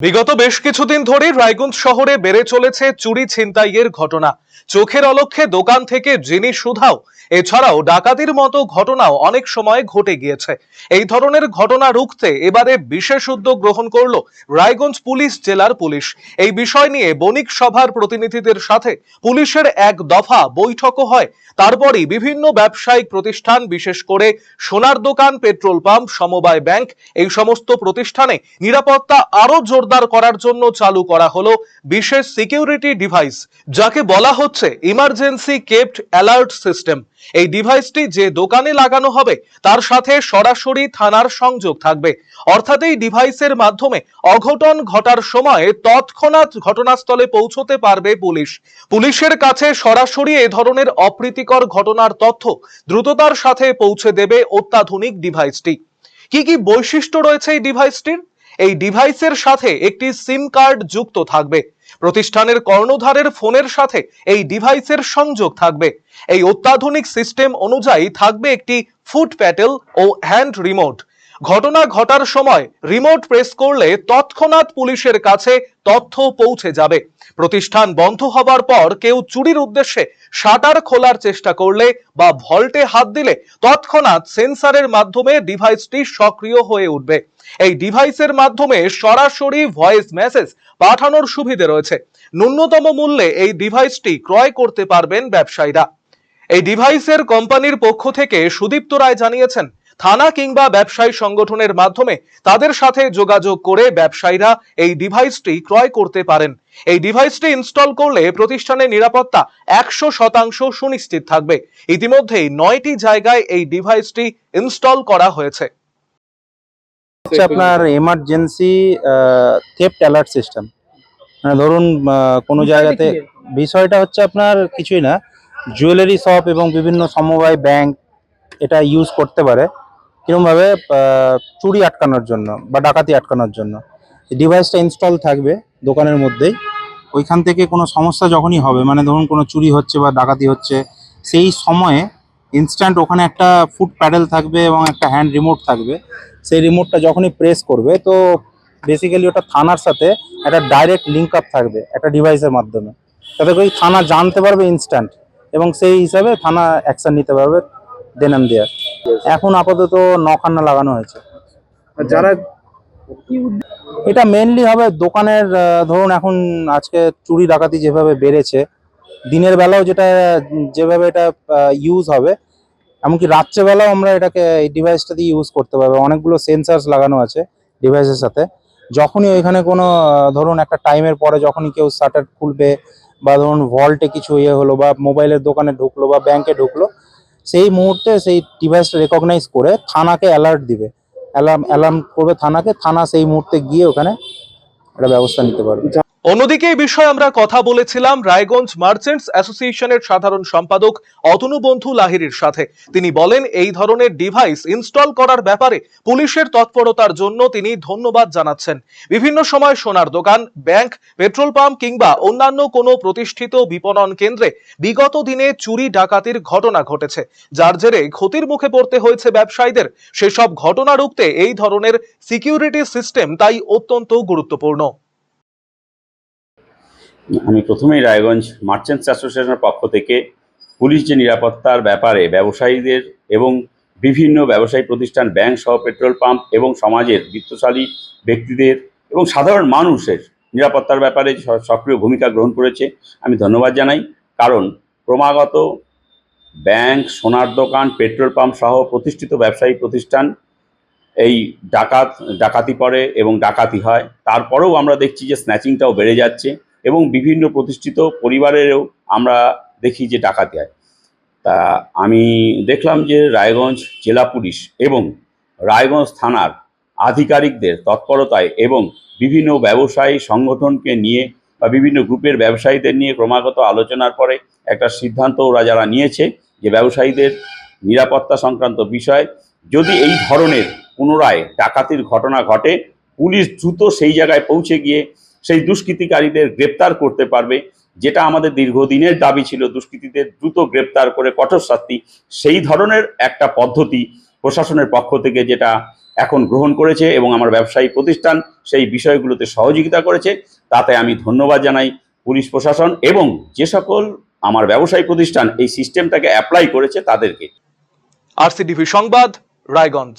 বিগত বেশ কিছুদিন ধরে রায়গঞ্জ শহরে বেড়ে চলেছে চুরি ছিনতাইয়ের ঘটনা। চোখের অলক্ষে দোকান থেকে জিনিস সুধাও এছাড়াও ডাকাতির মতো ঘটনাও অনেক সময় ঘটে গিয়েছে। এই ধরনের ঘটনা রুখতে এবারে বিশেষ উদ্যোগ গ্রহণ করল রায়গঞ্জ পুলিশ জেলার পুলিশ। এই বিষয় নিয়ে বণিক সভার প্রতিনিধিদের সাথে পুলিশের এক দফা বৈঠকও হয়। তারপরই বিভিন্ন ব্যবসায়িক প্রতিষ্ঠান, বিশেষ করে সোনার দোকান, পেট্রোল পাম্প, সমবায় ব্যাংক, এই সমস্ত প্রতিষ্ঠানে নিরাপত্তা আরও জোরদার করার জন্য চালু করা হলো বিশেষ সিকিউরিটি ডিভাইস যাকে বলা হচ্ছে ইমার্জেন্সি কেপ্ট অ্যালার্ট সিস্টেম এই ডিভাইসটি যে দোকানে লাগানো হবে, তার সাথে সরাসরি থানার সংযোগ থাকবে। অর্থাৎ এই ডিভাইসের মাধ্যমে অঘটন ঘটার সময় তৎক্ষণাৎ ঘটনাস্থলে পৌঁছতে পারবে পুলিশ। পুলিশের কাছে সরাসরি এ ধরনের অপ্রীতিকর ঘটনার তথ্য দ্রুততার সাথে পৌঁছে দেবে অত্যাধুনিক ডিভাইসটি কি কি বৈশিষ্ট্য রয়েছে এই ডিভাইসটির এই ডিভাইসের সাথে একটি সিম কার্ড যুক্ত থাকবে। প্রতিষ্ঠানের কর্ণধারের ফোনের সাথে এই ডিভাইসের সংযোগ থাকবে। এই অত্যাধুনিক সিস্টেম অনুযায়ী থাকবে একটি ফুট প্যাটেল ও হ্যান্ড রিমোট। ঘটনা ঘটার সময় রিমোট প্রেস করলে তৎক্ষণাৎ পুলিশের কাছে তথ্য পৌঁছে যাবে। প্রতিষ্ঠান বন্ধ হবার পর কেউ চুরির উদ্দেশ্যে শাটার খোলার চেষ্টা করলে বা ভল্টে হাত দিলে তৎক্ষণাৎ সেন্সারের মাধ্যমে ডিভাইসটি সক্রিয় হয়ে উঠবে। এই ডিভাইসের মাধ্যমে সরাসরি ভয়েস মেসেজ পাঠানোর সুবিধে রয়েছে। ন্যূনতম মূল্যে এই ডিভাইসটি ক্রয় করতে পারবেন ব্যবসায়ীরা। এই ডিভাইসের কোম্পানির পক্ষ থেকে সুদীপ্ত রায় জানিয়েছেন থানা কিংবা ব্যবসায়ী সংগঠনের মাধ্যমে তাদের সাথে যোগাযোগ করে ব্যবসায়ীরা এই ডিভাইসটি ক্রয় করতে পারেন। এই ডিভাইসটি ইনস্টল করলে প্রতিষ্ঠানের নিরাপত্তা একশো শতাংশ সুনিশ্চিত থাকবে। ইতিমধ্যেই নয়টি জায়গায় এই ডিভাইসটি ইনস্টল করা হয়েছে। হচ্ছে আপনার এমার্জেন্সি থেফট অ্যালার্ট সিস্টেম মানে ধরুন কোনো জায়গাতে বিষয়টা হচ্ছে আপনার কিছুই না। জুয়েলারি শপ এবং বিভিন্ন সমবায় ব্যাংক এটা ইউজ করতে পারে। কিরমভাবে আহ, চুরি আটকানোর জন্য বা ডাকাতি আটকানোর জন্য। ডিভাইসটা ইনস্টল থাকবে দোকানের মধ্যেই। ওইখান থেকে কোনো সমস্যা যখনই হবে মানে ধরুন কোনো চুরি হচ্ছে বা ডাকাতি হচ্ছে সেই সময়ে ইনস্ট্যান্ট ওখানে একটা ফুট প্যাডেল থাকবে এবং একটা হ্যান্ড রিমোট থাকবে। সেই রিমোটটা যখনই প্রেস করবে তো বেসিক্যালি ওটা থানার সাথে একটা ডাইরেক্ট লিঙ্ক আপ থাকবে একটা ডিভাইসের মাধ্যমে। তাতে করে থানা জানতে পারবে ইনস্ট্যান্ট এবং সেই হিসাবে থানা অ্যাকশন নিতে পারবে দেন দেয়ার এখন আপাতত নখান্না লাগানো হয়েছে। যারা এটা মেনলি হবে দোকানের ধরুন এখন আজকে চুরি ডাকাতি যেভাবে বেড়েছে দিনের বেলাও যেটা যেভাবে এটা ইউজ হবে এমনকি রাত্রেবেলাও আমরা এটাকে এই ডিভাইসটা দিয়ে ইউজ করতে পারব। অনেকগুলো সেন্সার্স লাগানো আছে ডিভাইসের সাথে। যখনই ওইখানে কোনো ধরুন একটা টাইমের পরে যখনই কেউ শাটার খুলবে বা ধরুন ভল্টে কিছু ইয়ে হলো বা মোবাইলের দোকানে ঢুকলো বা ব্যাংকে ঢুকলো সেই মুহূর্তে সেই ডিভাইসটা রেকগনাইজ করে থানাকে অ্যালার্ট দিবে। অ্যালার্ম অ্যালার্ম করবে থানাকে, থানা সেই মুহূর্তে গিয়ে ওখানে একটা ব্যবস্থা নিতে পারবে। অন্যদিকে এই বিষয়ে আমরা কথা বলেছিলাম রায়গঞ্জ মার্চেন্টস অ্যাসোসিয়েশনের সাধারণ সম্পাদক অতনু বন্ধু লাহিরির সাথে। তিনি বলেন, এই ধরনের ডিভাইস ইনস্টল করার ব্যাপারে পুলিশের তৎপরতার জন্য তিনি ধন্যবাদ জানাচ্ছেন। বিভিন্ন সময় সোনার দোকান, ব্যাংক, পেট্রোল পাম্প কিংবা অন্যান্য কোনো প্রতিষ্ঠিত বিপণন কেন্দ্রে বিগত দিনে চুরি ডাকাতির ঘটনা ঘটেছে। যার জেরে ক্ষতির মুখে পড়তে হয়েছে ব্যবসায়ীদের। সেসব ঘটনা রুখতে এই ধরনের সিকিউরিটি সিস্টেম তাই অত্যন্ত গুরুত্বপূর্ণ। আমি প্রথমেই রায়গঞ্জ মার্চেন্টস অ্যাসোসিয়েশনের পক্ষ থেকে পুলিশ যে নিরাপত্তার ব্যাপারে ব্যবসায়ীদের এবং বিভিন্ন ব্যবসায়ী প্রতিষ্ঠান, ব্যাংক সহ পেট্রোল পাম্প এবং সমাজের বিত্তশালী ব্যক্তিদের এবং সাধারণ মানুষের নিরাপত্তার ব্যাপারে সক্রিয় ভূমিকা গ্রহণ করেছে। আমি ধন্যবাদ জানাই। কারণ ক্রমাগত ব্যাংক, সোনার দোকান, পেট্রোল পাম্প সহ প্রতিষ্ঠিত ব্যবসায়ী প্রতিষ্ঠান এই ডাকাত, ডাকাতি পড়ে এবং ডাকাতি হয়। তারপরেও আমরা দেখছি যে স্ন্যাচিংটাও বেড়ে যাচ্ছে। এবং বিভিন্ন প্রতিষ্ঠিত পরিবারেরও আমরা দেখি যে ডাকাতি হয়। তা আমি দেখলাম যে রায়গঞ্জ জেলা পুলিশ এবং রায়গঞ্জ থানার আধিকারিকদের তৎপরতায় এবং বিভিন্ন ব্যবসায়ী সংগঠনকে নিয়ে বা বিভিন্ন গ্রুপের ব্যবসায়ীদের নিয়ে ক্রমাগত আলোচনার পরে একটা সিদ্ধান্ত ওরা যারা নিয়েছে যে ব্যবসায়ীদের নিরাপত্তা সংক্রান্ত বিষয়, যদি এই ধরনের পুনরায় ডাকাতির ঘটনা ঘটে, পুলিশ দ্রুত সেই জায়গায় পৌঁছে গিয়ে সেই দুষ্কৃতিকারীদের গ্রেপ্তার করতে পারবে, যেটা আমাদের দীর্ঘদিনের দাবি ছিল দুষ্কৃতীদের দ্রুত গ্রেপ্তার করে কঠোর শাস্তি, সেই ধরনের একটা পদ্ধতি প্রশাসনের পক্ষ থেকে যেটা এখন গ্রহণ করেছে এবং আমার ব্যবসায়ী প্রতিষ্ঠান সেই বিষয়গুলোতে সহযোগিতা করেছে, তাতে আমি ধন্যবাদ জানাই পুলিশ প্রশাসন এবং যে সকল আমার ব্যবসায়ী প্রতিষ্ঠান এই সিস্টেমটাকে অ্যাপ্লাই করেছে তাদেরকে। আরসিডিভি সংবাদ, রায়গঞ্জ।